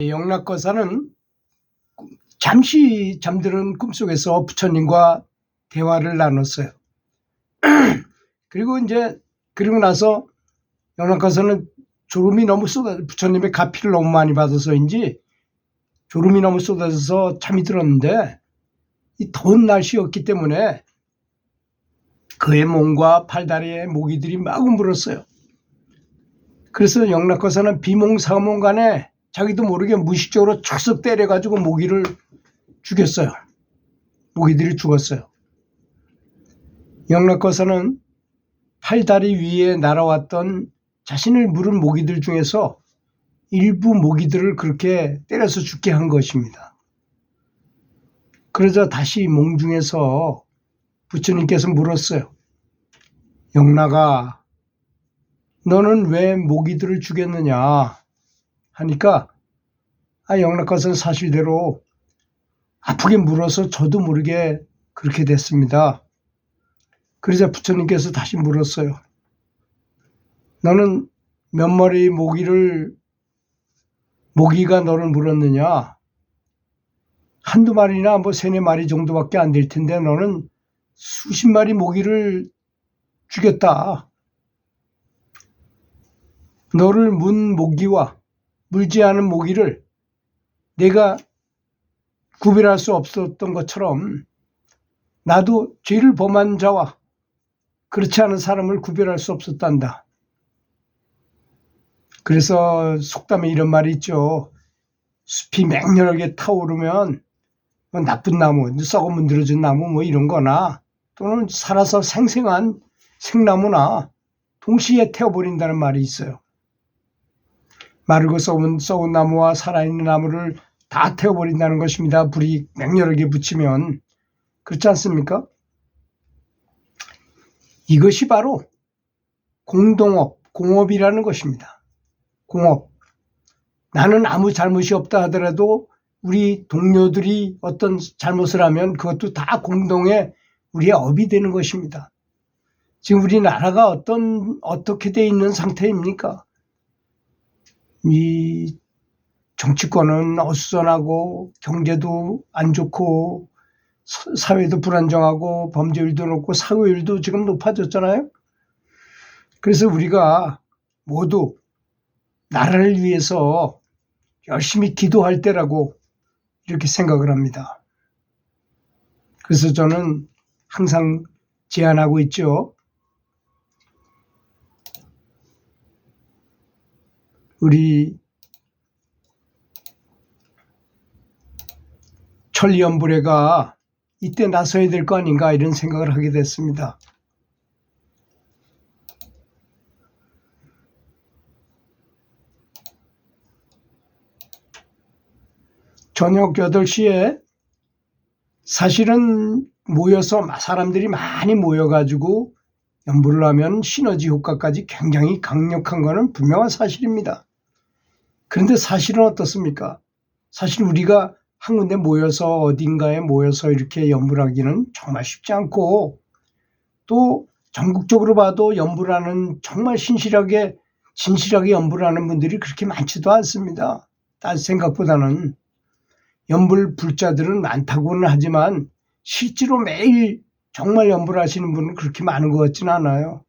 영락거사는 잠시 잠드는 꿈속에서 부처님과 대화를 나눴어요. 그리고 이제 그리고 나서 영락거사는 졸음이 너무 쏟아 부처님의 가피를 너무 많이 받아서인지 졸음이 너무 쏟아져서 잠이 들었는데 이 더운 날씨였기 때문에 그의 몸과 팔다리에 모기들이 마구 물었어요. 그래서 영락거사는 비몽사몽 간에 자기도 모르게 무의식적으로 척석 때려가지고 모기를 죽였어요. 모기들이 죽었어요. 영락거사는 팔다리 위에 날아왔던 자신을 물은 모기들 중에서 일부 모기들을 그렇게 때려서 죽게 한 것입니다. 그러자 다시 몽중에서 부처님께서 물었어요. 영락아, 너는 왜 모기들을 죽였느냐? 하니까 아 영락과서는 사실대로 아프게 물어서 저도 모르게 그렇게 됐습니다. 그러자 부처님께서 다시 물었어요. 너는 몇 마리 모기를 모기가 너를 물었느냐? 한두 마리나 뭐 세네 마리 정도밖에 안 될 텐데 너는 수십 마리 모기를 죽였다. 너를 문 모기와 물지 않은 모기를 내가 구별할 수 없었던 것처럼 나도 죄를 범한 자와 그렇지 않은 사람을 구별할 수 없었단다. 그래서 속담에 이런 말이 있죠. 숲이 맹렬하게 타오르면 뭐 나쁜 나무, 썩어 문드러진 나무 뭐 이런 거나 또는 살아서 생생한 생나무나 동시에 태워버린다는 말이 있어요. 마르고 썩은, 썩은 나무와 살아있는 나무를 다 태워버린다는 것입니다. 불이 맹렬하게 붙이면. 그렇지 않습니까? 이것이 바로 공동업, 공업이라는 것입니다. 공업. 나는 아무 잘못이 없다 하더라도 우리 동료들이 어떤 잘못을 하면 그것도 다 공동의 우리의 업이 되는 것입니다. 지금 우리나라가 어떤, 어떻게 돼 있는 상태입니까? 이 정치권은 어수선하고 경제도 안 좋고 사- 사회도 불안정하고 범죄율도 높고 사고율도 지금 높아졌잖아요. 그래서 우리가 모두 나라를 위해서 열심히 기도할 때라고 이렇게 생각을 합니다. 그래서 저는 항상 제안하고 있죠. 우리 천리연불회가 이때 나서야 될 거 아닌가 이런 생각을 하게 됐습니다. 저녁 8시에 사실은 모여서 사람들이 많이 모여가지고 연부를 하면 시너지 효과까지 굉장히 강력한 것은 분명한 사실입니다. 그런데 사실은 어떻습니까? 사실 우리가 한 군데 모여서 어딘가에 모여서 이렇게 연부를 하기는 정말 쉽지 않고 또 전국적으로 봐도 연부를 하는 정말 신실하게 진실하게 연부를 하는 분들이 그렇게 많지도 않습니다. 딴 생각보다는 연불 불자들은 많다고는 하지만 실제로 매일 정말 연불 하시는 분은 그렇게 많은 것 같지는 않아요.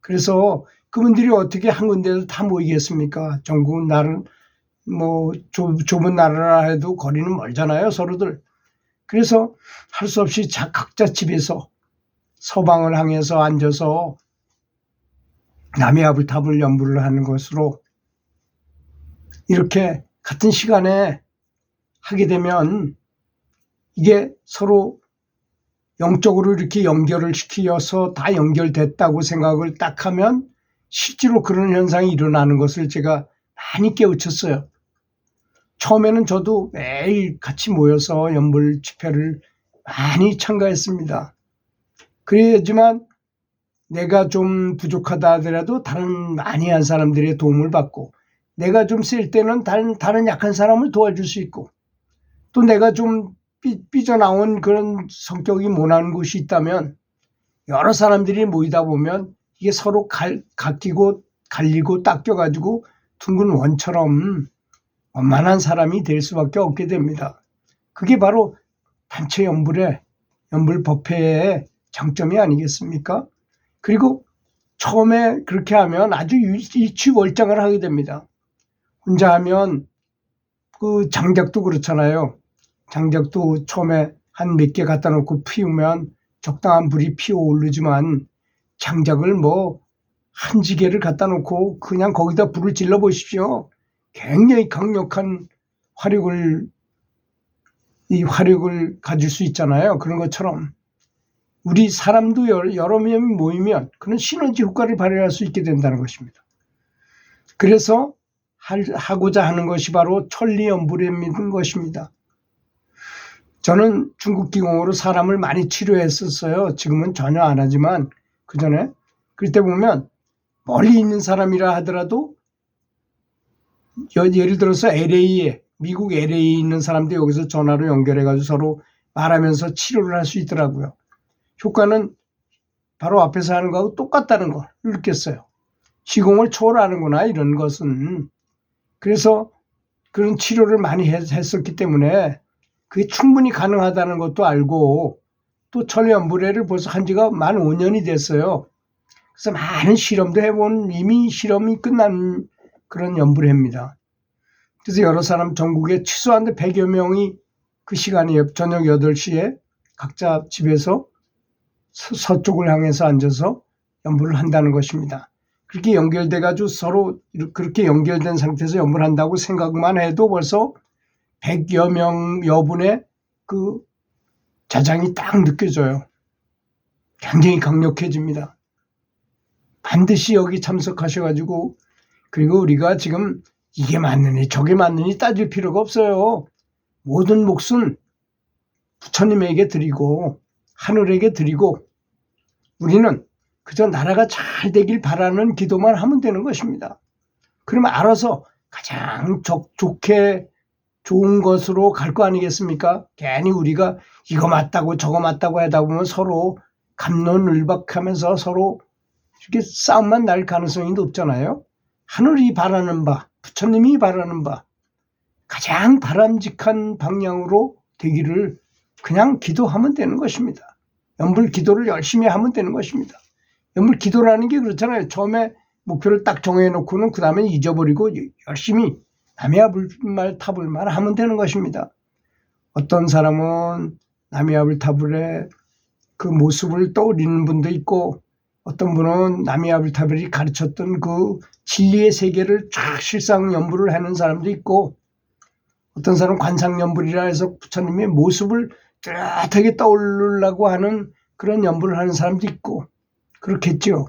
그래서 그분들이 어떻게 한 군데서 다 모이겠습니까? 전국 나를 뭐 좁, 좁은 나라라 해도 거리는 멀잖아요, 서로들. 그래서 할 수 없이 자, 각자 집에서 서방을 향해서 앉아서 남의 아불탑을 연불을 하는 것으로 이렇게 같은 시간에 하게 되면 이게 서로 영적으로 이렇게 연결을 시키어서 다 연결됐다고 생각을 딱 하면 실제로 그런 현상이 일어나는 것을 제가 많이 깨우쳤어요. 처음에는 저도 매일 같이 모여서 연불 집회를 많이 참가했습니다. 그래야지만 내가 좀 부족하다 하더라도 다른 많이 한 사람들의 도움을 받고 내가 좀 쓸 때는 다른, 다른 약한 사람을 도와줄 수 있고 또 내가 좀 삐, 삐져나온 그런 성격이 모난 곳이 있다면 여러 사람들이 모이다 보면 이게 서로 갈, 갓기고 갈리고 닦여가지고 둥근 원처럼 원만한 사람이 될 수밖에 없게 됩니다. 그게 바로 단체 연불의 연불 법회의 장점이 아니겠습니까? 그리고 처음에 그렇게 하면 아주 일취월장을 하게 됩니다. 혼자 하면 그 장작도 그렇잖아요. 장작도 처음에 한 몇 개 갖다 놓고 피우면 적당한 불이 피어 오르지만 장작을 뭐 한 지게를 갖다 놓고 그냥 거기다 불을 질러 보십시오. 굉장히 강력한 화력을 이 화력을 가질 수 있잖아요. 그런 것처럼 우리 사람도 여러 명이 모이면 그런 시너지 효과를 발휘할 수 있게 된다는 것입니다. 그래서 하고자 하는 것이 바로 천리연불에 믿는 것입니다. 저는 중국 기공으로 사람을 많이 치료했었어요. 지금은 전혀 안 하지만 그 전에 그때 보면 멀리 있는 사람이라 하더라도 예를 들어서 LA에 미국 LA에 있는 사람들 여기서 전화로 연결해 가지고 서로 말하면서 치료를 할 수 있더라고요. 효과는 바로 앞에서 하는 거하고 똑같다는 걸 느꼈어요. 시공을 초월하는구나 이런 것은 그래서 그런 치료를 많이 했, 었기 때문에 그게 충분히 가능하다는 것도 알고 또 천연불회를 벌써 한 지가 만 5년이 됐어요. 그래서 많은 실험도 해본 이미 실험이 끝난 그런 연불회입니다. 그래서 여러 사람 전국에 취소한데 100여 명이 그 시간에 저녁 8시에 각자 집에서 서 쪽을 향해서 앉아서 연불을 한다는 것입니다. 그렇게 연결돼 가지고 서로 그렇게 연결된 상태에서 연불을 한다고 생각만 해도 벌써 100여 명 여분의 그 자장이 딱 느껴져요. 굉장히 강력해집니다. 반드시 여기 참석하셔가지고 그리고 우리가 지금 이게 맞느니 저게 맞느니 따질 필요가 없어요. 모든 몫은 부처님에게 드리고 하늘에게 드리고 우리는 그저 나라가 잘 되길 바라는 기도만 하면 되는 것입니다. 그러면 알아서 가장 좋, 좋게 좋은 것으로 갈 거 아니겠습니까? 괜히 우리가 이거 맞다고 저거 맞다고 하다 보면 서로 감론을박하면서 서로 이렇게 싸움만 날 가능성이 높잖아요. 하늘이 바라는 바, 부처님이 바라는 바, 가장 바람직한 방향으로 되기를 그냥 기도하면 되는 것입니다. 연불 기도를 열심히 하면 되는 것입니다. 연불 기도라는 게 그렇잖아요. 처음에 목표를 딱 정해놓고는 그 다음에 잊어버리고 열심히 남이 아불 말 타불 말 하면 되는 것입니다. 어떤 사람은 남이 아불 타불의 그 모습을 떠올리는 분도 있고 어떤 분은 남이 아불 타불이 가르쳤던 그 진리의 세계를 쫙 실상 연불을 하는 사람도 있고 어떤 사람은 관상 연불이라 해서 부처님의 모습을 뚜렷하게 떠올리려고 하는 그런 연불을 하는 사람도 있고 그렇겠죠.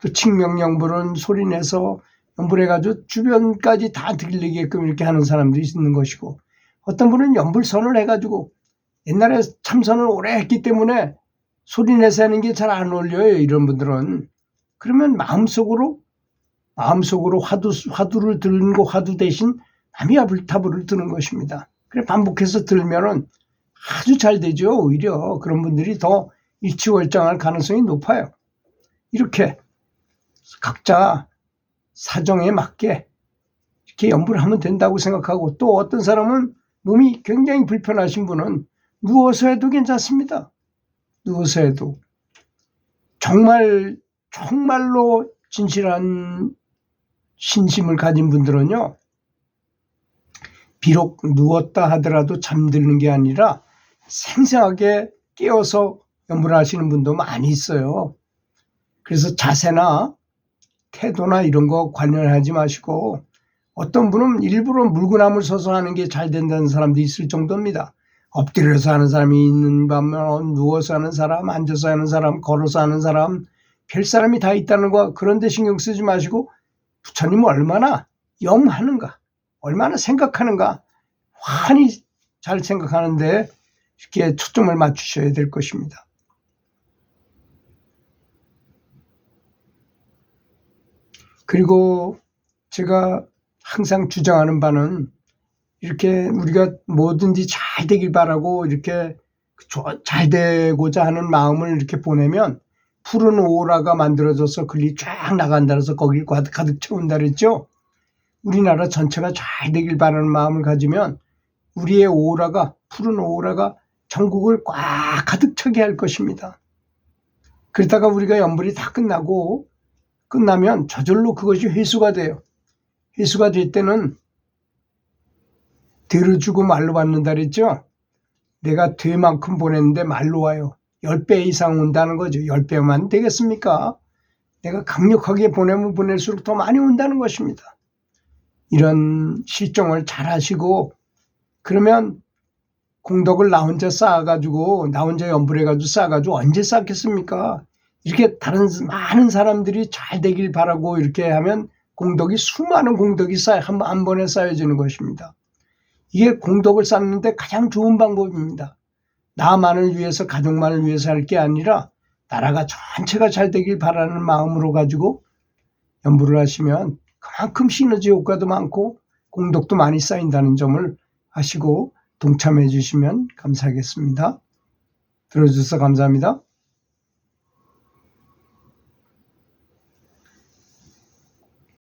또 칭명 연불은 소리 내서 연불해가지고 주변까지 다 들리게끔 이렇게 하는 사람도 있는 것이고 어떤 분은 연불선을 해가지고 옛날에 참선을 오래 했기 때문에 소리내서 하는 게 잘 안 어울려요. 이런 분들은. 그러면 마음속으로, 마음속으로 화두, 화두를 들는 거 화두 대신 남이야 불타불을 드는 것입니다. 그래 반복해서 들면은 아주 잘 되죠. 오히려 그런 분들이 더 일치월장할 가능성이 높아요. 이렇게 각자 사정에 맞게 이렇게 연불을 하면 된다고 생각하고 또 어떤 사람은 몸이 굉장히 불편하신 분은 누워서 해도 괜찮습니다. 누워서 해도 정말 정말로 진실한 신심을 가진 분들은요. 비록 누웠다 하더라도 잠드는 게 아니라 생생하게 깨어서 연불하시는 분도 많이 있어요. 그래서 자세나 태도나 이런 거 관련하지 마시고 어떤 분은 일부러 물구나물 서서 하는 게 잘 된다는 사람도 있을 정도입니다. 엎드려서 하는 사람이 있는 반면 누워서 하는 사람, 앉아서 하는 사람, 걸어서 하는 사람, 별 사람이 다 있다는 거 그런데 신경 쓰지 마시고 부처님 얼마나 영하는가, 얼마나 생각하는가, 환히 잘 생각하는데 이렇게 초점을 맞추셔야 될 것입니다. 그리고 제가 항상 주장하는 바는 이렇게 우리가 뭐든지 잘 되길 바라고 이렇게 잘 되고자 하는 마음을 이렇게 보내면 푸른 오라가 만들어져서 글이 쫙 나간다 그래서 가득, 가득 채운다 그랬죠. 우리나라 전체가 잘 되길 바라는 마음을 가지면 우리의 오라가 푸른 오라가 전국을 꽉 가득 차게 할 것입니다. 그러다가 우리가 연불이 다 끝나고 끝나면 저절로 그것이 회수가 돼요. 회수가 될 때는 대로 주고 말로 받는다 그랬죠? 내가 되만큼 보냈는데 말로 와요. 10배 이상 온다는 거죠. 10배만 되겠습니까? 내가 강력하게 보내면 보낼수록 더 많이 온다는 것입니다. 이런 실정을 잘 하시고 그러면 공덕을 나 혼자 쌓아가지고 나 혼자 연불해가지고 쌓아가지고 언제 쌓겠습니까? 이렇게 다른 많은 사람들이 잘 되길 바라고 이렇게 하면 공덕이 수많은 공덕이 쌓여 한, 한 번에 쌓여지는 것입니다. 이게 공덕을 쌓는데 가장 좋은 방법입니다. 나만을 위해서 가족만을 위해서 할 게 아니라 나라가 전체가 잘 되길 바라는 마음으로 가지고 연부를 하시면 그만큼 시너지 효과도 많고 공덕도 많이 쌓인다는 점을 아시고 동참해 주시면 감사하겠습니다. 들어주셔서 감사합니다.